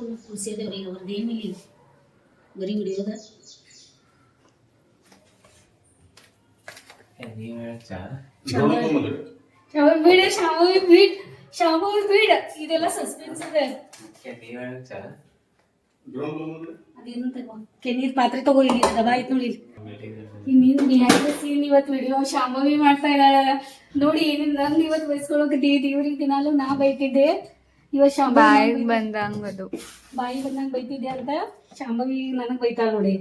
ಮಾಡಿಸ್ಕೊಂಡು ಕೂರ್ಸಿದೇವ್ರಿ ಅವ್ರದ್ದು ಏನಿಲ್ಲ ಬರೀ ವಿಡಿಯೋದ ಶಾಮಿ ಬೀಡ ಶಾಮಿ ಬೀಡ್ ಶಾಮಿ ಬೀಡ್ ಇದೆಲ್ಲ ಸಸ್ಪೆನ್ಸ್ ಇದೆ ಅದೇನು ತಗೋ ಕೆನೀರ್ ಪಾತ್ರೆ ತಗೋ ಇಲ್ಲಿ ಡಬ್ಬ ಆಯ್ತು ನೋಡಿ ಇಲ್ಲಿ. ಇನ್ನೇನು ಬಿಹೈಂಡ್ ದ ಸೀನ್ ಇವತ್ತು ವಿಡಿಯೋ ಶಾಂಭವಿ ಮಾಡ್ತಾ ಇದ್ದಾಳ ನೋಡಿ ಏನೇನು ನಂಗೆ ಇವತ್ತು ಬಯಸ್ಕೊಳಕತ್ತಿ ದೇವ್ರಿಗೆ ದಿನಾಲು ನಾ ಬೈತಿದ್ದೆ ಇವತ್ತು ಶಾಂಭವಿ ಬಾಯಿಗೆ ಬಂದಂಗ ಅದು ಬಾಯಿ ಬಂದಂಗೆ ಬೈತಿದ್ದೆ ಅಂತ ಶಾಂಭವಿ ನನಗೆ ಬೈತಾಳ ನೋಡಿ.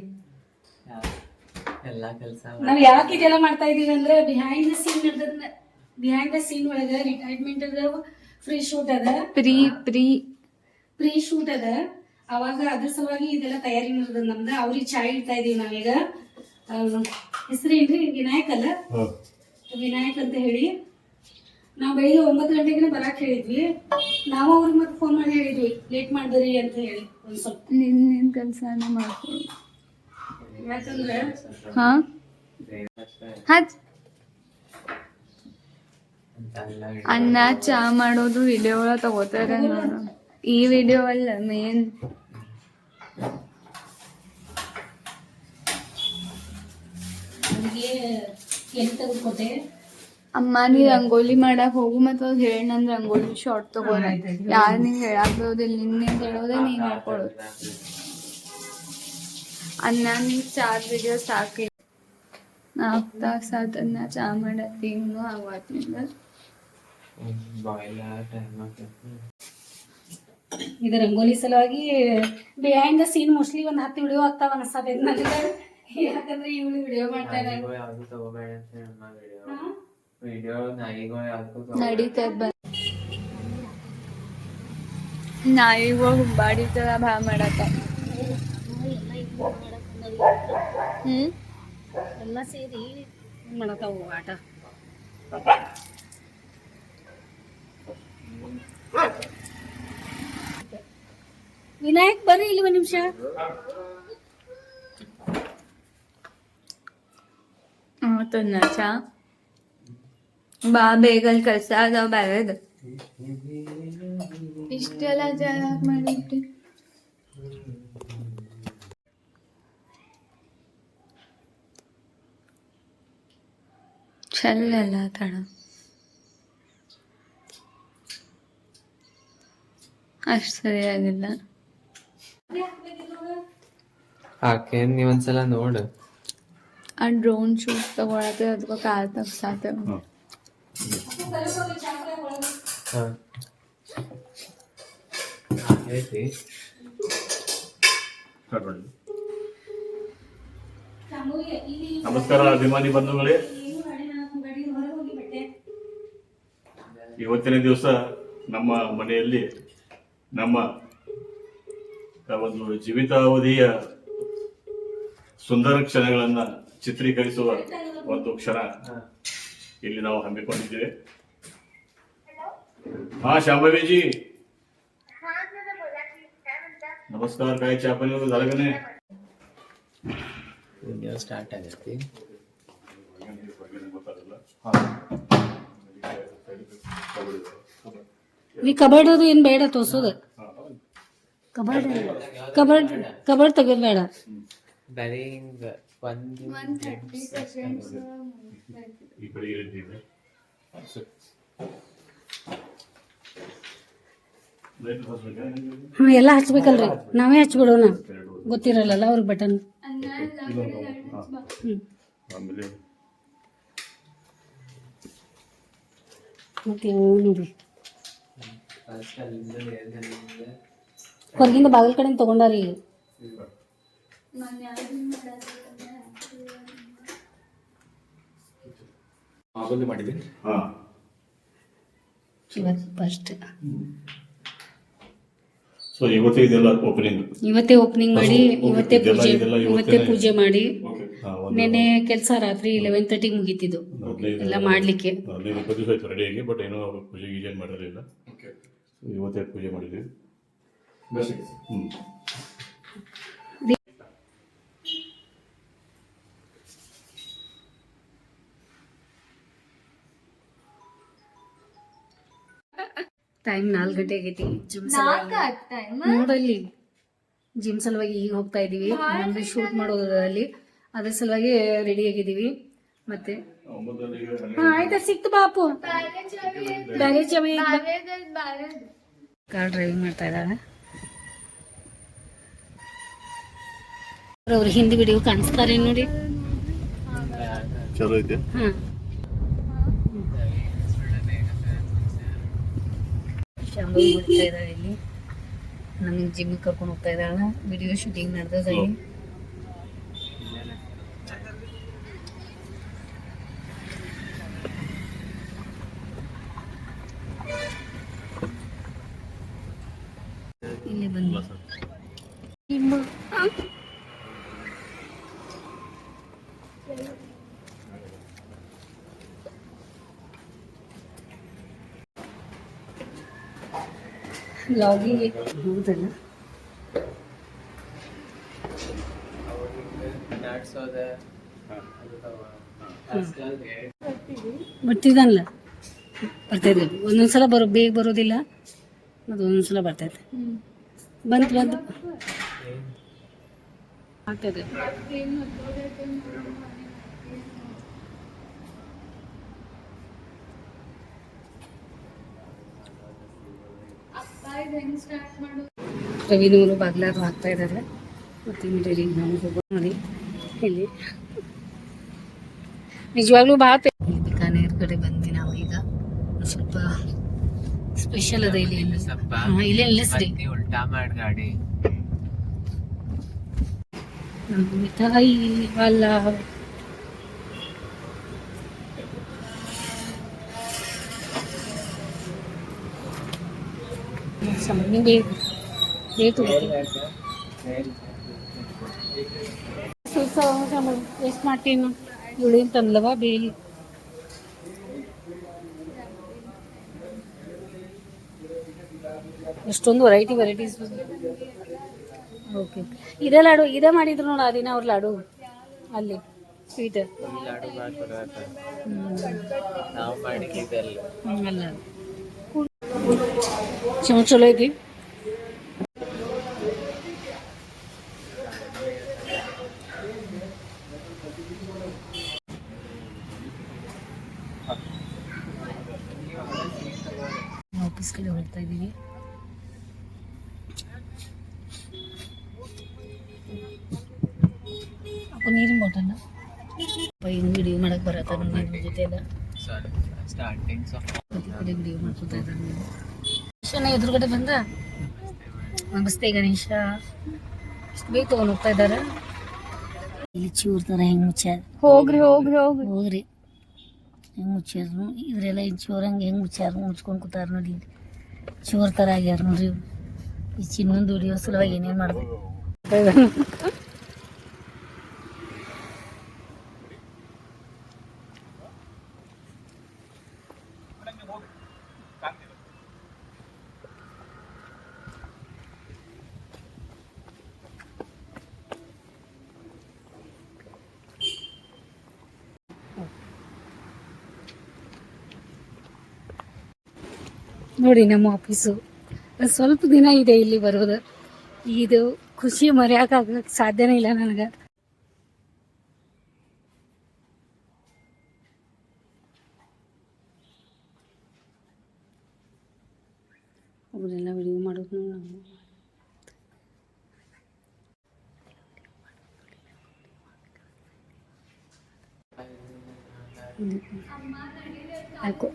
ಎಲ್ಲಾ ಕೆಲಸ ನಾವ್ ಯಾಕೆ ಇದೆಲ್ಲ ಮಾಡ್ತಾ ಇದೀವಿ ಅಂದ್ರೆ ಬಿಹೈಂಡ್ ದ ಸೀನ್ ಇರ್ತದ ಬಿಹೈಂಡ್ ದ ಸೀನ್ ಒಳಗ ರಿಟೈರ್ಮೆಂಟ್ ಅದ ಫ್ರೀ ಶೂಟ್ ಅದ. ಪ್ರೀ ಪ್ರೀ ಪ್ರೀ ಶೂಟ್ ಅದ. ಅವಾಗ ಅದ್ರ ಸಲುವಾಗಿ ಇದೆಲ್ಲ ತಯಾರಿ ನಡೆದ ನಮ್ದು. ಅವ್ರಿಗೆ ಚಾಯ್ ಇಡ್ತಾ ಇದೀವಿ ನಾವೀಗ. ಹೆಸರೇನ್ರಿ? ವಿನಾಯಕ್ ಅಲ್ಲ? ವಿನಾಯಕ್ ಅಂತ ಹೇಳಿ. ನಾವು ಬೆಳಿಗ್ಗೆ ಒಂಬತ್ತು ಗಂಟೆಗೆ ಬರಕ್ ಹೇಳಿದ್ವಿ. ನಾವು ಅವ್ರ ಮತ್ತೆ ಫೋನ್ ಮಾಡಿ ಹೇಳಿದ್ವಿ ಲೇಟ್ ಮಾಡ್ಬೇರಿ ಅಂತ ಹೇಳಿ. ಒಂದ್ ಸ್ವಲ್ಪ. ನಿನ್ ನಿನ್ ಕೆಲ್ಸನ ಮಾಡ್ಕೊಳ್ಳಿ ಯಾಕಂದ್ರೆ ಹಾ? ಹಚ್. ಅನ್ನ ಚಾ ಮಾಡೋದು ವಿಡಿಯೋ ಒಳ ತಗೋತಾರೆ ನೋಡು ಈ ವಿಡಿಯೋ ಅಲ್ಲ ಮೇನ್ ಎಲ್ಲಿ ತೆಗೆದುಕೊಟ್ಟೆ. ಅಮ್ಮ ನೀ ರಂಗೋಲಿ ಮಾಡಕ್ ಹೋಗು ಮತ್ತ ಅವ್ರು ಹೇಳಿ ನನ್ ರಂಗೋಲಿ ಶಾರ್ಟ್ ತಗೋರ ಯಾರು ನಿಂಗೆ ಹೇಳಕ್ ಬರೋದಿಲ್ಲ ನಿನ್ನೆ ಹೇಳೋದೇ ನೀ ಮಾಡ್ಕೊಡೋದು ಅನ್ನ ನೀ ಚಾರ್ ವಿಡಿಯೋ ಸಾಕಿ ನಾಲ್ಕು ತಾಸು ಆತನ್ನ ಚಾ ಮಾಡತ್ತಿ ಇನ್ನೂ ಆಗತ್ನಿಂದ ಬಾಯ್ಲ ಟೈಮ್ ಆಗ್ತೈತಿ ಇದು ರಂಗೋಲಿ ಸಲುವಾಗಿ ಬಿಹೈಂಡ್ ದ ಸೀನ್ ಮೋಸ್ಟ್ಲಿ ಒಂದು ಹತ್ತು ವಿಡಿಯೋ ಆಗ್ತಾವ ಅನಿಸ್ತದೆ ನನಗೆ ಯಾಕಂದ್ರೆ ಇವಳು ವಿಡಿಯೋ ಮಾಡ್ತಾ ಇದ್ದಾರೆ ನಾಯಿಗಳು ಯಾವ್ದು ತಗೋಬೇಡ ಅಂತ ನಮ್ಮ ವಿಡಿಯೋ ವಿಡಿಯೋ ನಾಯಿಗಳು ಯಾವ್ದು ನಡೀತದ ಬಂದ್ ನಾಯಿಗಳು ಹುಬ್ಬಾಡಿತದ ಭಾ ಮಾಡತ್ತ ಹ್ಮ್ ಎಲ್ಲ ಸೇರಿ ಮಾಡತಾವು ಆಟ ವಿನಾಯಕ್ ಬರ್ರಿ ಇಲ್ಲಿ ಒಂದು ನಿಮಿಷ ಆತನ್ನ ಚಾ ಬಾ ಬೇಗಲ್ ಕೆಲಸ ಅದಾವ ಬ್ಯಾರೆದ ಇಷ್ಟೆಲ್ಲ ಜಾಗ ಮಾಡಿಬಿಟ್ಟು ಚಲ್ಲಲ್ಲ ತಡ ಅಷ್ಟು ಸರಿಯಾಗಿಲ್ಲ ಹಾಕೇನ್ ನೀವೊಂದ್ಸಲ ನೋಡು. ಆ ಡ್ರೋನ್ ಶೂಟ್ ತಗೊಳತ್ತೆ ಅದಕ್ಕೆ ಕಾಲ್ ತಗ್ಸಾತೆ. ನಮಸ್ಕಾರ ಅಭಿಮಾನಿ ಬಂಧುಗಳೇ. ಇವತ್ತಿನ ದಿವಸ ನಮ್ಮ ಮನೆಯಲ್ಲಿ ನಮ್ಮ ಒಂದು ಜೀವಿತಾವಧಿಯ ಸುಂದರ ಕ್ಷಣಗಳನ್ನ ಚಿತ್ರೀಕರಿಸುವ ಒಂದು ಕ್ಷಣ. ಇಲ್ಲಿ ನಾವು ಹಮ್ಮಿಕೊಂಡಿದ್ದೇವೆ हा शांभवीजी नमस्कार काय चहा पाणी वगैरे झालं का नाही ವಿಡಿಯೋ ಸ್ಟಾರ್ಟ್ ಆಗೈತಿ ಈ ಕಬರ್ಡ್ ಅದು ಏನು ಬೇಡ ತೋರ್ಸೋದು ಕಬರ್ಡ್ ಕಬರ್ಡ್ ಕಬರ್ಡ್ ತೆಗೆದು ಬೇಡ ಈ ಕಡೆ? ಹ್ಞೂ ಎಲ್ಲ ಹಚ್ಬೇಕಲ್ರಿ ನಾವೇ ಹಚ್ಬಿಡೋಣ. ಗೊತ್ತಿರಲ್ಲ ಅವ್ರಿಗೆ ಬಟನ್ ಮತ್ತೆ ನೋಡ್ರಿ ಹೊರಗಿಂದ ಬಾಗಿಲ ಕಡೆ ತಗೊಂಡಾರಿ. ಹಾ. ಇವತ್ತು ಫಸ್ಟ್ ಸೊ ಇವತ್ತೇ ಇದೆಲ್ಲ ಓಪನಿಂಗ್ ಇವತ್ತೇ ಓಪನಿಂಗ್ ಮಾಡಿ ಇವತ್ತೇ ಪೂಜೆ ಇವತ್ತೇ ಪೂಜೆ ಮಾಡಿ. ನೆನೆ ಕೆಲಸ ರಾತ್ರಿ ಲೆವೆನ್ ತರ್ಟಿಗೆ ಮುಗೀತಿದ್ದು. ಎಲ್ಲ ಮಾಡ್ಲಿಕ್ಕೆ. ರೆಡಿಯಾಗಿ ಬಟ್ ಏನೋ ಪೂಜೆ ಗೀಜೆ ಮಾಡಿರಲಿಲ್ಲ. ಸೊ ಇವತ್ತೇ ಪೂಜೆ ಮಾಡಿದ್ವಿ. ಹ್ಞೂ ಟೈಮ್ ನಾಲ್ಕು ಗಂಟೆ ಆಗೈತಿ. ಜಿಮ್ ನೋಡಲ್ಲಿ ಜಿಮ್ ಸಲುವಾಗಿ ಈಗ ಹೋಗ್ತಾ ಇದೀವಿ. ನಮ್ದು ಶೂಟ್ ಮಾಡೋದು ಅಲ್ಲಿ ಅದ್ರ ಸಲುವಾಗಿ ರೆಡಿ ಆಗಿದ್ದೀವಿ. ಮತ್ತೆ? ಹಾ ಆಯ್ತಾ ಸಿಕ್ತು ಬಾಪು. ಚವಿ ಕಾರ್ ಡ್ರೈವಿಂಗ್ ಮಾಡ್ತಾ ಇದ್ದಾರೆ ಅವ್ರ ಹಿಂದಿ ವಿಡಿಯೋ ಕಾಣಿಸ್ತಾರೆ ನೋಡಿ. ಚಲೋ ಐತೆ. ಹಾ. ಶಾಂಭವಿ ಬಿಡ್ತಾ ಇದ್ದಾಳೆ ಇಲ್ಲಿ. ನಮಗೆ ಜಿಮ್ ಕರ್ಕೊಂಡು ಹೋಗ್ತಾ ಇದ್ದಾಳೆ. ವಿಡಿಯೋ ಶೂಟಿಂಗ್ ನಡೆದದ ಇಲ್ಲಿ. ಇಲ್ಲಿ ಬಂದು ಲಾಗಿಂಗ್ ಹೌದಲ್ಲ ಬರ್ತಿದ್ದಾನಲ್ಲ? ಬರ್ತೈತೆ ಬರ್ತಾಯಿದ್ವಿ ಒಂದೊಂದ್ಸಲ ಬರೋ, ಬೇಗ ಬರೋದಿಲ್ಲ ಮತ್ತು ಒಂದೊಂದ್ಸಲ ಬರ್ತೈತೆ ಬಂತು ಬಂತು ಆಗ್ತದೆ ರವಿನವರು ಬಾಗ್ಲಾರು ಹಾಕ್ತಾ ಇದ್ದಾರೆ ಮತ್ತು ಇಲ್ಲಿ ನಾವು ಹೋಗೋ ನೋಡಿ. ಇಲ್ಲಿ. ನಿಜವಾಗ್ಲೂ ಭಾಳ ಇಲ್ಲಿ ಬಿಕಾನೇರ್ ಕಡೆ ಬಂದ್ವಿ ನಾವು ಈಗ. ಸ್ವಲ್ಪ ಸ್ಪೆಷಲ್ ಅದ ಇಲ್ಲಿ. ಉಲ್ಟಾ ನಿಲ್ಲಿಸ್ರಿ ನಮ್ಮ ತಾಯಿ ಮಾಡ್ ಅಲ್ಲ ಸಮಯ ಬೇಕು ಬೇಕು ಎಷ್ಟು ಮಾಡ್ತೀನಿ ಇವಳಿನ ತಂದ್ಲವ ಬೇಲಿ ಎಷ್ಟೊಂದು ವೆರೈಟಿ ವೆರೈಟೀಸ್ ಓಕೆ ಇದೇ ಲಾಡು ಇದೇ ಮಾಡಿದ್ರು ನೋಡಿ ಆ ದಿನ ಅವ್ರ ಲಾಡು. ಅಲ್ಲಿ ಸ್ವೀಟ್ ಹ್ಞೂ ಮಾಡ್ಕೊಡತ್ತ ನಾವು ಮಾಡಿದ್ದಲ್ಲ ಅಲ್ಲ ಚಲೋ ಚಲೋ ಐತಿ ಆಫೀಸ್ ಕಡೆ ಹೋಗ್ತಾ ಇದ್ದೀವಿ ಅಪ್ಪ ನೀರಿನ ಬಾಟಲ್ ಹಿಂಗೆ ವಿಡಿಯೋ ಮಾಡಕ್ ಬರತ್ತ ನಮ್ಗೆ ನಿಮ್ಮ ಜೊತೆ ಎಲ್ಲ ಸ್ಟಾರ್ಟಿಂಗ್ ಪದೇ ಪದೇ ವಿಡಿಯೋ ಮಾಡ್ಕೊತಾ ಇದ್ದಾರೆ ಗಣೇಶನ ಎದುರುಗಡೆ ಬಂದ? ನಮಸ್ತೆ ಗಣೇಶ. ಎಷ್ಟು ಬೇಗ ತಗೊಂಡು ಹೋಗ್ತಾ ಇದ್ದಾರೆ? ಇಲ್ಲಿ ಚೂರ್ ತರ ಹೆಂಗ್ ಮುಚ್ಚಾರ ಹೋಗ್ರಿ ಹೋಗ್ರಿ ಹೋಗ್ರಿ. ಹೋಗ್ರಿ. ಹೆಂಗ್ ಮುಚ್ಚಾರು ಇವರೆಲ್ಲ ಈ ಚೂರ್ ಹಂಗೆ ಹೆಂಗ್ ಮುಚ್ಚಾರ ಮುಚ್ಕೊಂಡು ಕೂತಾರ ನೋಡಿ. ಚೋರ್ ಥರ ಆಗ್ಯಾರ ನೋಡ್ರಿ. ಈ ಚಿನ್ನೊಂದು ದುಡಿಯೋ ಸಲುವಾಗಿ ಏನೇನು ಮಾಡ್ಬೇಕು? ನೋಡಿ ನಮ್ಮ ಆಫೀಸು. ಸ್ವಲ್ಪ ದಿನ ಇದೆ ಇಲ್ಲಿ ಬರೋದು ಇದು ಖುಷಿ ಮರೆಯೋಕ್ಕಾಗಕ್ಕೆ ಸಾಧ್ಯನೇ ಇಲ್ಲ ನನಗೆ. ಅವರೆಲ್ಲ ವಿಡಿಯೋ ಮಾಡೋದು ನಾವು.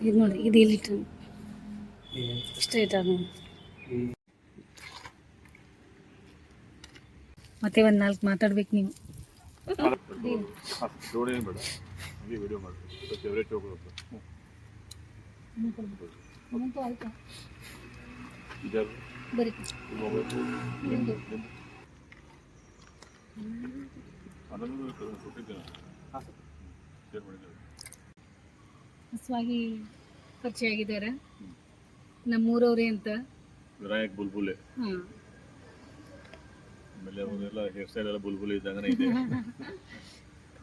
ಇದು ನೋಡಿ ಇದು ಇಲ್ಲಿಟ್ಟು ಸ್ಟ್ರೈಟ್ ಆಗಿ ಮತ್ತೆ ಒಂದು ನಾಲ್ಕು ಮಾತಾಡ್ಬೇಕು ನೀವು. ಹಸುವಾಗಿ ಪರಿಚಯ ಆಗಿದ್ದಾರೆ ನಮ್ಮೂರವ್ರೆ ಅಂತ. ವಿನಾಯಕ್ ಬುಲ್ಬುಲೆ. ಹಾಂ. ಆಮೇಲೆ ಅವರೆಲ್ಲ ಹೇರ್ ಸ್ಟೈಲ್ ಎಲ್ಲ ಬುಲ್ಬುಲೆ ಇದ್ದಂಗನೇ ಇದೆ.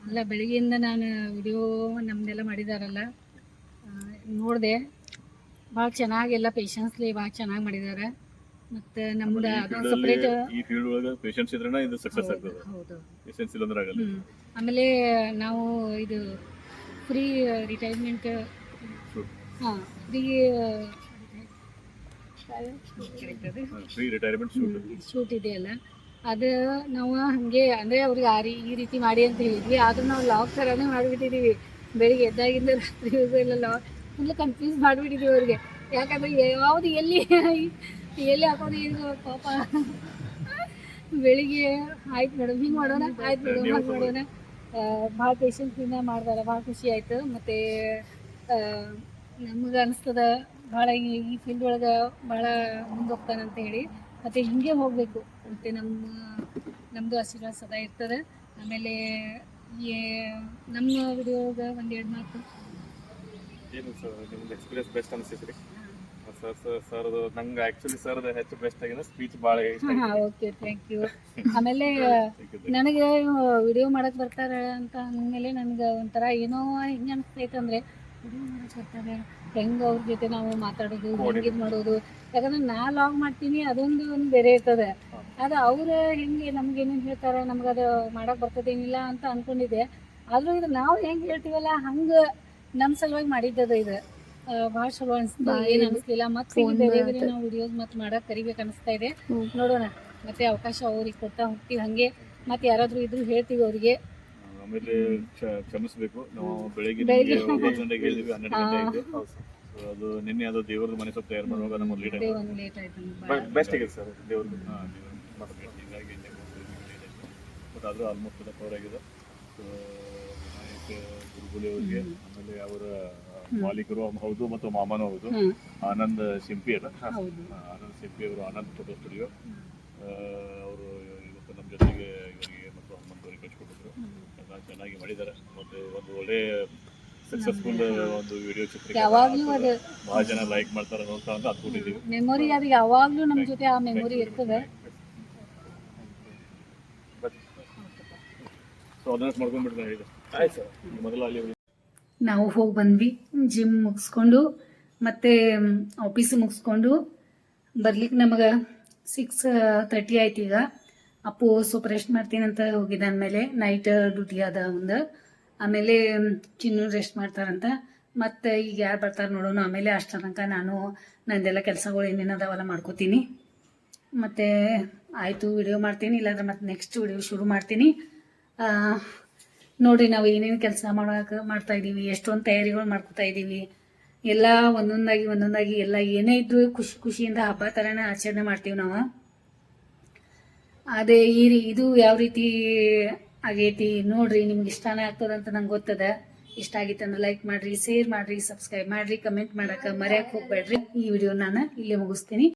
ಅಲ್ಲ ಬೆಳಿಗ್ಗೆಯಿಂದ ನಾನು ವಿಡಿಯೋ ನಮ್ಮದೆಲ್ಲ ಮಾಡಿದಾರಲ್ಲ ನೋಡಿದೆ. ಭಾಳ ಚೆನ್ನಾಗಿ ಎಲ್ಲ ಪೇಷನ್ಸ್ಲಿ ಭಾಳ ಚೆನ್ನಾಗಿ ಮಾಡಿದ್ದಾರೆ ಮತ್ತೆ ನಮ್ದು ಅದೊಂದು ಸಪ್ರೇಟ್ ಈ ಫೀಲ್ಡ್ ಒಳಗೆ ಪೇಷನ್ಸ್ ಇದ್ರೆ ಇದು ಸಕ್ಸಸ್ ಆಗ್ತದೆ. ಹೌದು. ಪೇಷನ್ಸ್ ಇಲ್ಲ ಅಂದ್ರೆ ಆಗಲ್ಲ. ಆಮೇಲೆ ನಾವು ಇದು ಫ್ರೀ ರಿಟೈರ್ಮೆಂಟ್ ಹಾ ಫ್ರೀ ಫ್ರೀ ರಿಟೈರ್ಮೆಂಟ್ ಶೂಟ್ ಇದೆ ಅಲ್ಲ ಅದು ನಾವು ಹಂಗೆ ಅಂದ್ರೆ ಅವ್ರಿಗೆ ಆ ರೀ ಈ ರೀತಿ ಮಾಡಿ ಅಂತ ಹೇಳಿದ್ವಿ. ಆದ್ರೂ ನಾವು ಲಾಕ್ ಥರನೇ ಮಾಡಿಬಿಟ್ಟಿದ್ದೀವಿ ಬೆಳಿಗ್ಗೆ ಎದ್ದಾಗಿಂದ ರಾತ್ರಿವರೆಗೂ ಇಲ್ಲ ಲಾಗ್ ಫುಲ್ ಕನ್ಫ್ಯೂಸ್ ಮಾಡಿಬಿಟ್ಟಿದ್ದೀವಿ ಅವ್ರಿಗೆ. ಯಾಕಂದ್ರೆ ಯಾವುದು ಎಲ್ಲಿ ಎಲ್ಲಿ ಹಾಕೋದು ಏನು ಪಾಪ. ಬೆಳಿಗ್ಗೆ ಆಯ್ತು ಮೇಡಮ್ ಹಿಂಗೆ ಮಾಡೋಣ ಆಯ್ತು ಮೇಡಮ್ ಹಾಗೆ ಮಾಡೋಣ. ಭಾಳ ಪೇಷನ್ಸಿಂದ ಮಾಡ್ದಾರ ಭಾಳ ಖುಷಿ ಆಯ್ತು. ಮತ್ತೆ ನಮ್ಗೆ ಅನಿಸ್ತದ ಭಾಳ ಈ ಈ ಫೀಲ್ಡ್ ಒಳಗೆ ಭಾಳ ಮುಂದೋಗ್ತಾನಂತ ಹೇಳಿ ಮತ್ತು ಹಿಂಗೆ ಹೋಗಬೇಕು. ಮತ್ತು ನಮ್ಮ ನಮ್ಮದು ಆಶೀರ್ವಾದ ಸದಾ ಇರ್ತದೆ. ಆಮೇಲೆ ಈ ನಮ್ಮ ವಿಡಿಯೋಗೆ ಒಂದು ಎರಡು ಮಾತು. ಏನು ಸರ್ ನಿಮ್ದು ಎಕ್ಸ್ಪೀರಿಯನ್ಸ್ ಬೆಸ್ಟ್ ಅನಿಸಿದ್ರಿ ಸರ್ ಸರ್ ಸರ್ದು ನಂಗೆ ಆ್ಯಕ್ಚುಲಿ ಸರ್ದು ಹೆಚ್ಚು ಬೆಸ್ಟ್ ಆಗಿದೆ ಸ್ಪೀಚ್ ಭಾಳ ಹಾಂ ಓಕೆ ಥ್ಯಾಂಕ್ ಯು ಆಮೇಲೆ ನನಗೆ ವಿಡಿಯೋ ಮಾಡಕ್ಕೆ ಬರ್ತಾರೆ ಅಂತ ಅಂದಮೇಲೆ ನನಗೆ ಒಂಥರ ಏನೋ ಹಿಂಗೆ ಅನಿಸ್ತೈತೆ ಅಂದರೆ ಹೆಂಗೆ ಅವ್ರ ಜೊತೆ ನಾವು ಮಾತಾಡೋದು ಹೆಂಗೆ ಇದು ಮಾಡೋದು? ಯಾಕಂದ್ರೆ ನಾ ಲಾಗ್ ಮಾಡ್ತೀನಿ ಅದೊಂದು ಒಂದು ಬೇರೆ ಇರ್ತದೆ. ಅದು ಅವ್ರು ಹೆಂಗೆ ನಮ್ಗೆ ಏನೇನು ಹೇಳ್ತಾರೆ ನಮ್ಗೆ ಅದು ಮಾಡಕ್ಕೆ ಬರ್ತದೇನಿಲ್ಲ ಅಂತ ಅನ್ಕೊಂಡಿದ್ದೆ. ಆದರೂ ಇದು ನಾವು ಹೆಂಗೆ ಹೇಳ್ತೀವಲ್ಲ ಹಂಗ ನಮ್ಮ ಸಲುವಾಗಿ ಮಾಡಿದ್ದದ ಇದು. ಭಾಳ ಚಲೋ ಅನಿಸ್ತು. ಏನು ಅನಿಸ್ಲಿಲ್ಲ. ಮತ್ತೆ ಬೇರೆ ಬೇರೆ ನಾವು ವಿಡಿಯೋಸ್ ಮತ್ತೆ ಮಾಡಕ್ಕೆ ಕರಿಬೇಕು ಅನಿಸ್ತಾ ಇದೆ. ನೋಡೋಣ. ಮತ್ತೆ ಅವಕಾಶ ಅವ್ರಿಗೆ ಕೊಡ್ತಾ ಹೋಗ್ತೀವಿ ಹಂಗೆ. ಮತ್ತೆ ಯಾರಾದ್ರೂ ಇದ್ರು ಹೇಳ್ತೀವಿ ಅವ್ರಿಗೆ. ಆಮೇಲೆ ಕ್ಷಮಿಸಬೇಕು. ನಾವು ಬೆಳಿಗ್ಗೆ ನಿಮ್ಗೆ ಒಂಬತ್ತು ಗಂಟೆಗೆ ಹೇಳಿದ್ವಿ ಹನ್ನೆರಡು ಗಂಟೆ ಆಯ್ತು ಅದು ನಿನ್ನೆ ಅದು ದೇವ್ರದ್ದು ಮನೆ ಸ್ವಲ್ಪ ತಯಾರು ಮಾಡುವಾಗ ನಮ್ಮ ಲೇಟ್ ಆಯ್ತು. ಬೆಸ್ಟ್ ಆಗಿದೆ ಸರ್ ದೇವ್ರದ್ದು. ಹೀಗಾಗಿ ಬಟ್ ಆದರೂ ಆಲ್ಮೋಸ್ಟ್ ಎಲ್ಲ ಕವರ್ ಆಗಿದೆ. ಸೊ ವಿನಾಯಕ್ ಗುರುಗುಲಿ ಅವರಿಗೆ ಆಮೇಲೆ ಅವರ ಮಾಲೀಕರು ಹೌದು ಮತ್ತು ಮಾಮನೂ ಹೌದು. ಆನಂದ್ ಸಿಂಪಿ ಅಲ್ಲ? ಆನಂದ್ ಸಿಂಪಿ ಅವರು ಆನಂದ್ ಫೋಟೋ ಸ್ಟುಡಿಯೋ ಅವರು ಇವತ್ತು ನಮ್ಮ ಜೊತೆಗೆ ಇವರಿಗೆ ಮತ್ತು ಹನುಮಂತವರಿಗೆ ಕಳಿಸ್ಕೊಟ್ಟಿದ್ರು ಎಲ್ಲ ಚೆನ್ನಾಗಿ ಮಾಡಿದ್ದಾರೆ. ಮತ್ತು ಒಂದು ಒಳ್ಳೆ ಸಕ್ಸಸ್ಫುಲ್ ಒಂದು ವಿಡಿಯೋ ಚಿತ್ರ ಯಾವಾಗ್ಲೂ ಅದು. ಬಹಳ ಜನ ಲೈಕ್ ಮಾಡ್ತಾರೆ ನೋಡ್ತಾ ಅಂತ ಅಂದ್ಕೊಂಡಿದ್ದೀವಿ ಮೆಮೊರಿ ಅದು ಯಾವಾಗ್ಲೂ ನಮ್ಮ ಜೊತೆ ಆ ಮೆಮೊರಿ ಇರ್ತದೆ. ಸೊ ಅದನ್ನ ಮಾಡ್ಕೊಂಡ್ಬಿಟ್ಟು ಹೇಳಿದೆ ಆಯ್ತು. ಸರ್ ಮೊದಲು ಅಲ್ಲಿ ನಾವು ಹೋಗಿ ಬಂದ್ವಿ. ಜಿಮ್ ಮುಗಿಸ್ಕೊಂಡು ಮತ್ತೆ ಆಫೀಸ್ ಮುಗಿಸ್ಕೊಂಡು ಬರ್ಲಿಕ್ಕೆ ನಮಗೆ ಸಿಕ್ಸ್ ತರ್ಟಿ ಆಯ್ತು ಈಗ. ಅಪ್ಪು ಸ್ವಲ್ಪ ರೆಸ್ಟ್ ಮಾಡ್ತೀನಿ ಅಂತ ಹೋಗಿದ್ದ ಮೇಲೆ ನೈಟ್ ಡ್ಯೂಟಿ ಅದ ಒಂದು. ಆಮೇಲೆ ಚಿನ್ನು ರೆಸ್ಟ್ ಮಾಡ್ತಾರಂತ. ಮತ್ತೆ ಈಗ ಯಾರು ಬರ್ತಾರೆ ನೋಡೋಣ. ಆಮೇಲೆ ಅಷ್ಟರ ತನಕ ನಾನು ನಂದೆಲ್ಲ ಕೆಲಸಗಳು ಏನೇನು ಅದಾವೆಲ್ಲ ಮಾಡ್ಕೋತೀನಿ. ಮತ್ತು ಆಯಿತು ವಿಡಿಯೋ ಮಾಡ್ತೀನಿ. ಇಲ್ಲಾಂದ್ರೆ ಮತ್ತೆ ನೆಕ್ಸ್ಟ್ ವಿಡಿಯೋ ಶುರು ಮಾಡ್ತೀನಿ. ನೋಡಿ ನಾವು ಏನೇನು ಕೆಲಸ ಮಾಡೋಕೆ, ಮಾಡ್ತಾ ಇದ್ದೀವಿ ಎಷ್ಟೊಂದು ತಯಾರಿಗಳು ಮಾಡ್ಕೊತಾ ಇದ್ದೀವಿ ಎಲ್ಲ ಒಂದೊಂದಾಗಿ ಒಂದೊಂದಾಗಿ ಎಲ್ಲ ಏನೇ ಇದ್ದರೂ ಖುಷಿ, ಖುಷಿಯಿಂದ ಹಬ್ಬ ಥರನೇ ಆಚರಣೆ ಮಾಡ್ತೀವಿ ನಾವು. ಅದೇ ಈ ರೀ ಇದು ಯಾವ ರೀತಿ ಆಗೈತಿ ನೋಡ್ರಿ, ನಿಮ್ಗೆ ಇಷ್ಟನೇ ಆಗ್ತದಂತ ನಂಗೆ ಗೊತ್ತದ. ಇಷ್ಟ ಆಗಿತ್ತು ಲೈಕ್ ಮಾಡ್ರಿ ಶೇರ್ ಮಾಡ್ರಿ ಸಬ್ಸ್ಕ್ರೈಬ್ ಮಾಡ್ರಿ ಕಮೆಂಟ್ ಮಾಡಕ್ಕೆ ಮರೆಯೋಕೆ ಹೋಗ್ಬೇಡ್ರಿ. ಈ ವಿಡಿಯೋ ನಾನು ಇಲ್ಲೇ ಮುಗಿಸ್ತೀನಿ.